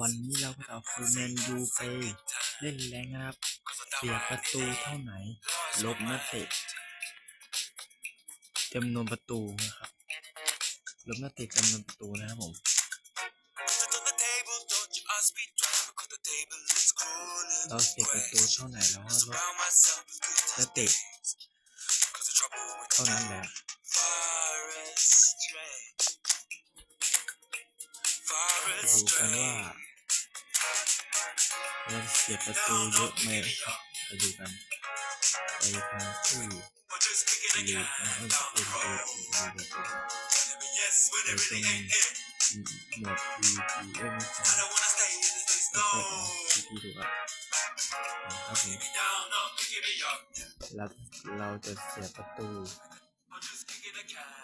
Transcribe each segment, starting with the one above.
วันนี้เราก็จะเอาฟูลแมนยูไปเล่นแรงนะครับ เสียประตูเท่าไหน ลบนักเตะจำนวนประตูนะครับลบนักเตะจำนวนประตูนะครับผมเราเสียประตูเท่าไหนแล้วก็ลบนักเตะเท่านั้นแหละดูกันว่า เราเสียประตูเยอะไหมครับไปดูกันไปทางที่ลีกนะครับเป็นตัวที่ลีกประตูเราเป็นหมวด PPM ครับแล้วก็ PP ดูครับครับผมเราเราจะเสียประตู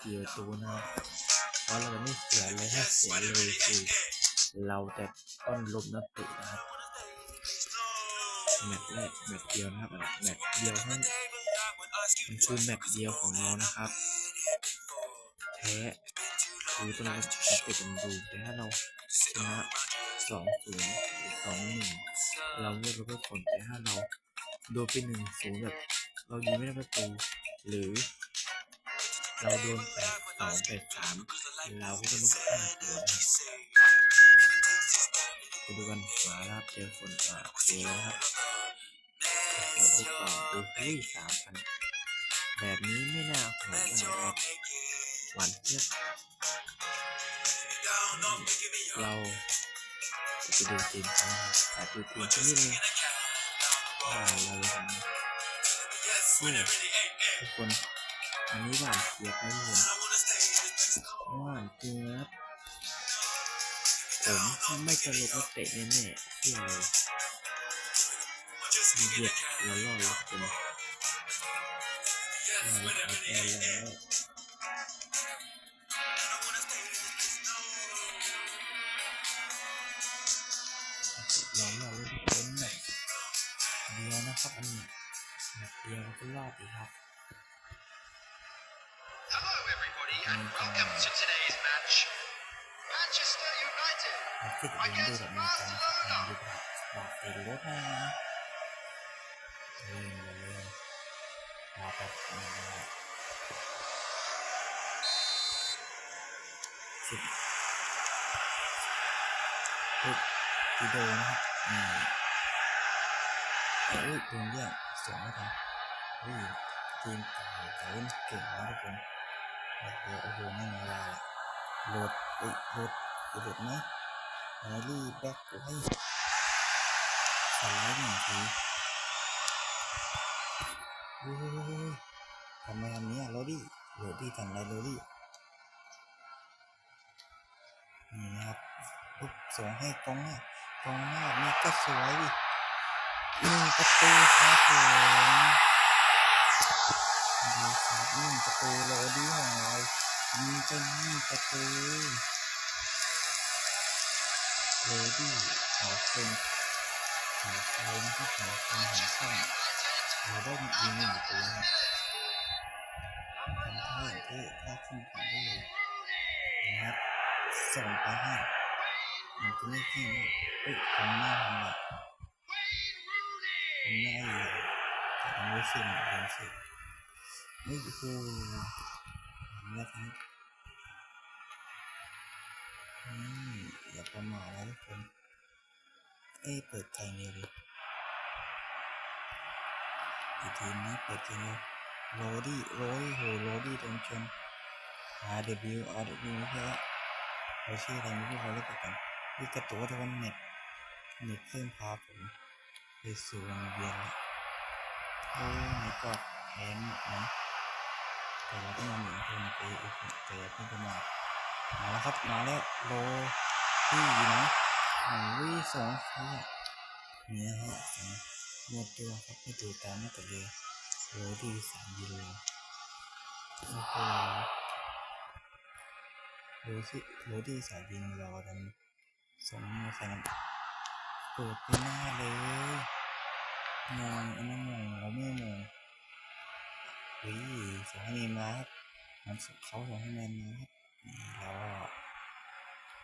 กี่ประตูนะครับเพราะเราจะไม่เสียเลยถ้าเสียเลยคือเราจะต้องลบนักเตะนะครับ แมตช์แรกแมตช์เดียวนะครับแมตช์เดียวเท่านั้นมันคือแมตช์เดียวของเรานะครับแพ้คือตองรับนักเตะเป็นดูแต่ถ้าเราชนะสองศูนย์สองหนึ่งเราเลือกลบไปผลแต่ถ้าเราโดนไปหนึ่งศูนย์แบบเรายิงไม่ได้ประตูหรือ เราโดนแปดสองแปดสามเราก็จะลบห้าตัวนะครับไปดูกันมาล้วครับเจอคนอ่าเจอแล้วครับ ขอดูก่อนดูเฮ้ยสามพันแบบนี้ไม่น่าโหดนะครับหวานเจี๊ยบเราจะไปดูทีมกันนะครับแต่ดูทีมที่นี่นึงว่าเราทำนี่ทุกคนอันนี้หวานเจี๊ยบนะทุกคนหวานเจี๊ยบผมไม่จะลบเตะแน่ๆเชื่เลย เหยียดแล้วรอดแล้วคนเราทำได้แล้วลองรอเลยทุกคนหน่อยเดียวนะครับอันนี้เดียวก็รอดอีกครับ Hello, everybody, and welcome to today's match. Manchester United เราคิดถึงดูแบบนี้กันนะครับอกไปรถนะ ล่นเลยเล่นมาแบบนี้สิบปุ๊บทีโดนะครับนี่เอ้ยโดนเรียกสองไม่ทันเฮ้ยทีมเก่างแต่เล่นเก่งนะทุกคนโอ้โหโอ้โหไม่มีเวลาละโหลดเอ้ยโหลดโหลดไหมแฮร์รี่แบ็กไว้สไลด์หนึ่งที ทำไมทำเนี้โรดี้โรดี้ทำอะไรโรดี้นี่ครับปุ๊บส่งให้กองหน้ากองหน้านี่ก็สวยดิหนึ่งประตูครับผมดูครับหนึ่งประตูโรดี้ของเรายิงจะยิงประตูเลดี้หอเฟนหอไฟนะครับหอไฟหอช่อง เราได้ยิงหนึ่งประตูนะครับทำท่าอย่างที่ถ้าขึ้นผ่านได้เลยนะครับส่งไปให้มันจะไม่ขึ้นนี่เอ้ยทำหน้าทำแบบทำหน้าอยู่แต่ทำไม่ขึ้นเดินสิเฮ้ยคือทำแล้วครับอืมอย่าประมาทนะทุกคนเอ้เปิดไทยเนี่ยดิ อีกทีนี้เปิดทีโรดี้โรดี้โหโรดี้ตรงชน R W R W ไม่ใช่ละเราชื่ออะไรไม่รู้เราเรียกกันนี่กระตัวทุกคนเน็ตเน็ตเพิ่มพาผมไปสู่วงเวียนละโอ้ไม่ก็แพ้นะแต่เราต้องมาหนีคนไปอีกแต่อย่าเพิ่งประมามาแล้วครับมาแล้วโลที่อยู่นะหนึ่งวิสองเนี่ยเนี่ยฮะสอง หมดตัวครับไม่ถูตามมาแต่เลยโลที่สามยิโลโอ้โหโลที่โลที่สายยิงรอกันสองมือใส่กันเปิดไปหน้าเลยมองอันนั้นมองเราไม่มองเฮ้ยสองให้เนมาครับมันเขาสองให้แมนมาครับนี่แล้ว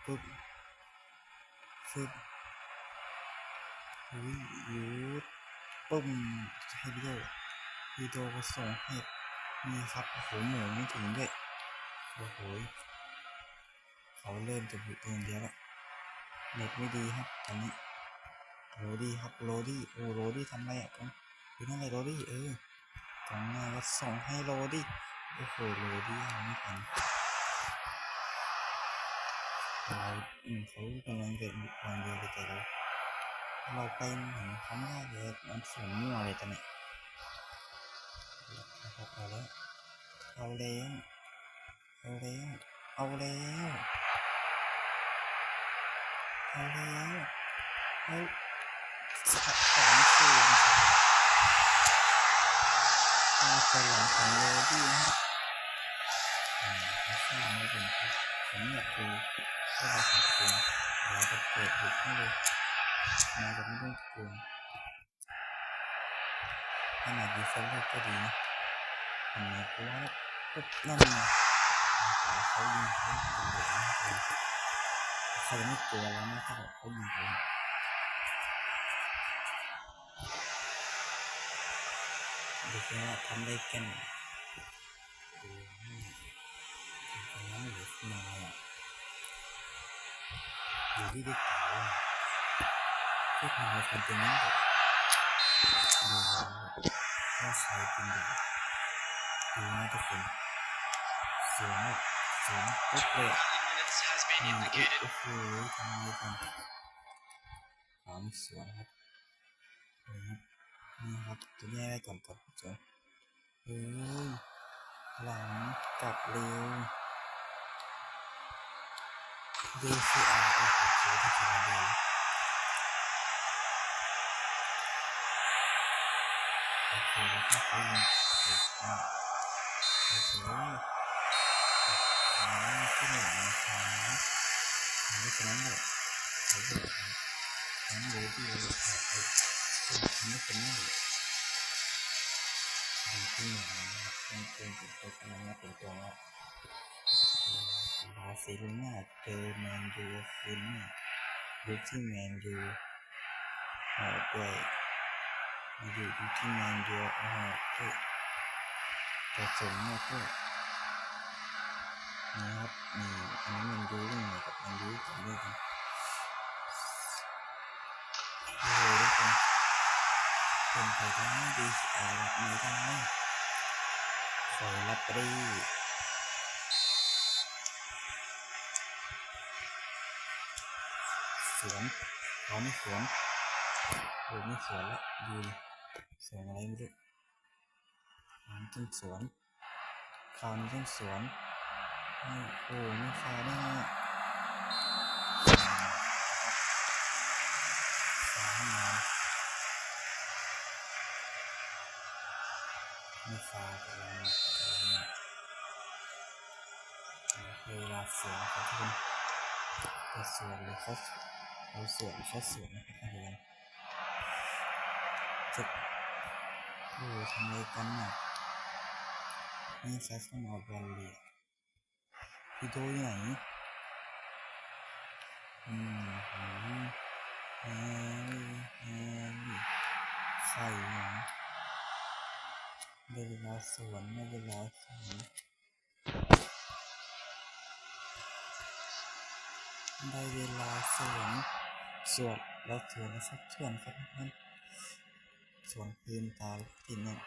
ปึ๊บฟึบอุ้ยยุด ปุ้มให้วิดีโอวิดีโอก็ส่งให้นี่ครับโอ้โหหมูไม่ถึงด้วยโอ้โหเขาเริ่มจะบุกเองเดียวแล้วเน็ตไม่ดีครับตอนนี้โรดี้ครับโรดี้โอ้โรดี้ทำอะไรอะกองดูนั่นเลยโรดี้เออกองหน้าก็ส่งให้โรดี้โอ้โหโรดี้ยังไม่ทันเราอืมเขากำลังเดินวางเลย เราไปเหมือนเขาไม่ได้เลยมันสูงมั่วเลยตอนนี้เอาแล้วเอาแล้วเอาแล้วเอาแล้วเอาแล้วเอาสองศูนย์ครับมาจากหลังของโรดี้นะอ่าสร้างไม่เป็นครับผมอยากดูว่าเราขัดขืนเราจะเปิดบุกให้เลย มาจะไม่ต้องกลัวขนาดดีเซลเลอร์ก็ดีนะเห็นไหมเพราะว่าปุ๊บนั่นไงขาเขายิงเขาเป็นเหลืองเลยใครไม่กลัวแล้วนะถ้าแบบเขายิงเขาดูแค่ว่าทำได้แค่ไหนดูนี่ตรงนั้นหลือขึ้นมาอะอยู่ที่ได้ข่าวว่า พวกเราทำเป็นนั้นดูว่าใครเป็นแบบดูนะทุกคนสวยมากสวยปุ๊บเลย Battling minutes has อื been ม indicated. โอ้โหทำไงกันสามสวยครับนี่ครับนี่ครับตัวแย่ได้ก่อนกับสวยเฮ้ยหลังกลับเร็ว DCR โอ้โหเจ๋งที่สุดเลย โอเคแล้วก็เขายิงเด็กมากโอเคอ่าขึ้นหลังนะครับเพราะฉะนั้นเนี่ยเขาจะทั้งรู้ที่เราถ่ายไปเป็นไม่เป็นไม่ดีขึ้นหลังนะครับเป็นเป็นเป็นตัวกำลังมาเป็นตัวว่าบาร์เซโลนาเจอแมนยูคืนนี้ดูที่แมนยูเออด้วย มาอยู่ที่ที่แมนยูอ่าเอ้ยแต่สมเนี่ยก็นี่ครับนี่อันนี้แมนยูเรื่องไหนกับแมนยูกับเรื่องกันโอ้โหทุกคนเป็นไปได้งดีอ่าแบบนี้งได้ขอรับไปสวนเขาไม่สวนโอ้ไม่สวนละยืน สวนอะไรไม่รู้มันต้องสวนคราวนี้ต้องสวนไม่โอ้ไม่ฟาวแน่ฟาวให้มาไม่ฟาวแต่เราเนี่ยเวลาสวนเขาทุกคนจะสวนหรือเขาเขาสวนเขาสวนนะครับ จะโอ้ทำอะไรกันน่ะนี่แซสมาบอลเลยพี่โดอยู่ไหนอืมหืมแฮร์รี่แฮร์รี่ใส่หนังเวลาสวนได้เวลาสวนได้เวลาสวนสวนแล้วสวนสักสวนครับเพื่อน สวนคืนตาที่นั่น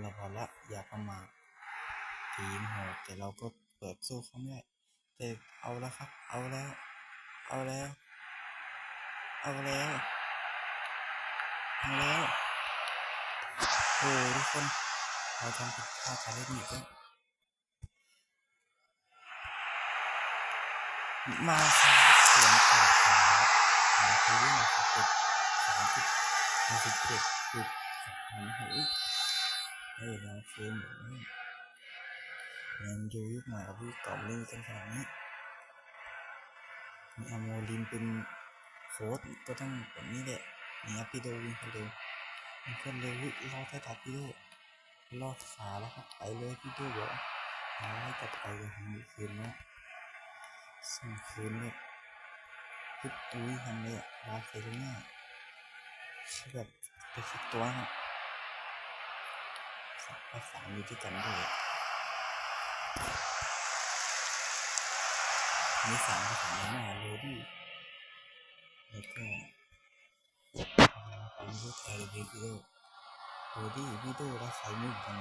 เราพอละอย่าประมาททีมโหดแต่เราก็เปิดสู้เขาไม่ได้แต่เอาแล้วครับ เอาแล้ว เอาแล้ว เอาแล้วเอาแล้วโอ้ทุกคนเราทำผิดพลาดทางเทคนิคแล้วมาสายสวนต่อครับหาคือวิ่งมาสิบเจ็ดสามสิบมาสิบเจ็ด จุดสามหูเฮ้ยเราฟื้นหมดเลยแมนยูยุคใหม่กับยุคเก่าเล่นกันขนาดนี้มีอโมลินเป็นโค้ชก็ต้องแบบนี้แหละนี่ครับพี่โดวิ่งคนเร็ววิ่งคนเร็ววิ่งรอดใต้ตัดพี่โดรอดขาแล้วครับไปเลยพี่โดบอกหาให้กับไปเลยทำนี้คืนแล้วส่งคืนเลยพิดอุ้ยทำเลยอะบาร์เซโลนาแบบ ไปคิดตัวนะครับสองประสาอยู่ที่กันด้วยมีสามประสานหน้าโรดี้แล้วก็เป็นรูปไทยวิดีโอโรดี้วิดีโอและใครไม่รู้กัน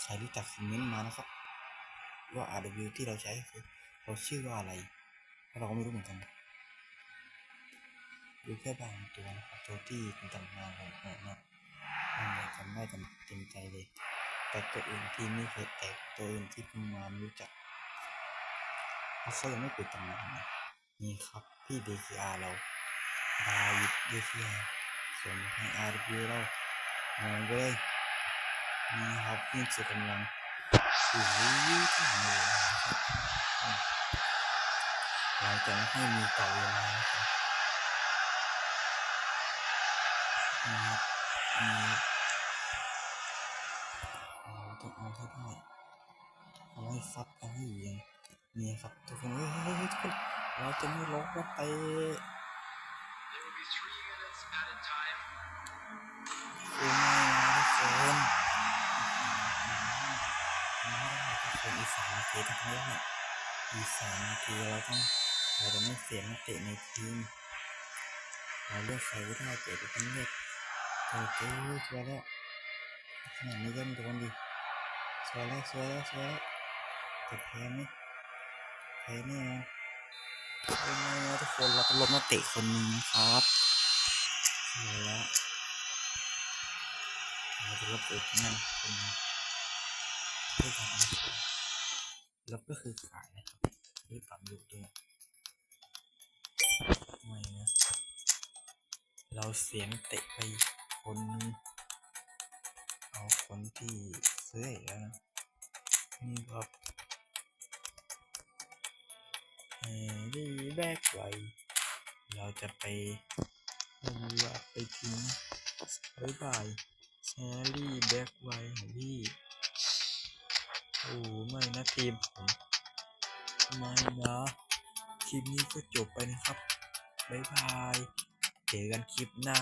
ใครรู้จักคอมเมนต์มานะครับ ว่า RW ที่เราใช้คือเราชื่อว่าอะไร เราก็ไม่รู้เหมือนกัน ดูแค่บางตัวนะครับตัวที่เป็นตำนานของผมนะนั่นแหละจำได้จำเต็มใจเลย แต่ตัวอื่นที่ไม่เคยแตกตัวอื่นที่เพิ่งมารู้จักเพราะเขายังไม่เปิดตำนานนะนี่ครับพี่ DKR เราดาวิด DKR ส่งให้ RW เรามองไปเลยนี่ครับนี่คือกำลังโอ้โหที่ไหนเลยนะครับอืมเราจะไม่ให้มีต่อเวลานะครับ เอาให้ฟัดเอาให้เหวียงนี่ครับทุกคนเฮ้ยเฮ้ยทุกคนเราจะไม่ล็อกว่าเตะ There will be three minutes added time. คือไม่นะทุกคนไม่ได้ทุกคนอีกสามนาทีต้องไม่ได้อีสามนาทีเราต้องเราจะไม่เสียนักเตะในทีมเราเลือกใครก็ได้แต่เราต้องเลือกตัวเจ้าชัวร์แล้วขนาดนี้ก็ม่โดนดิชัวร์แล้วชัวร์แล้วชัวร์แล้ว แต่แพ้ไหมแพ้แน่นอนแพ้แน่นอนทุกคนเราต้องลบนักเตะคนหนึงครับชัวร์แล้วเราจะลบตัวนั่นคนนี้เพื่อทำลบก็คือขายนะครับด้วยปั๊มลูกด้วยไม่นะเราเสียงเตะไปคนนึงเอาคนที่ซื้ออีกแล้วนะนี่ครับ ร์รี่แบกไวเราจะไปไม่รู้ว่าไปทิ้งบายบายแฮร์รี่แบ็กไวของพี่โอ้ไม่นะทีมผมไม่นะคลิปนี้ก็จบไปนะครับบายบาย เจอกันคลิปหน้า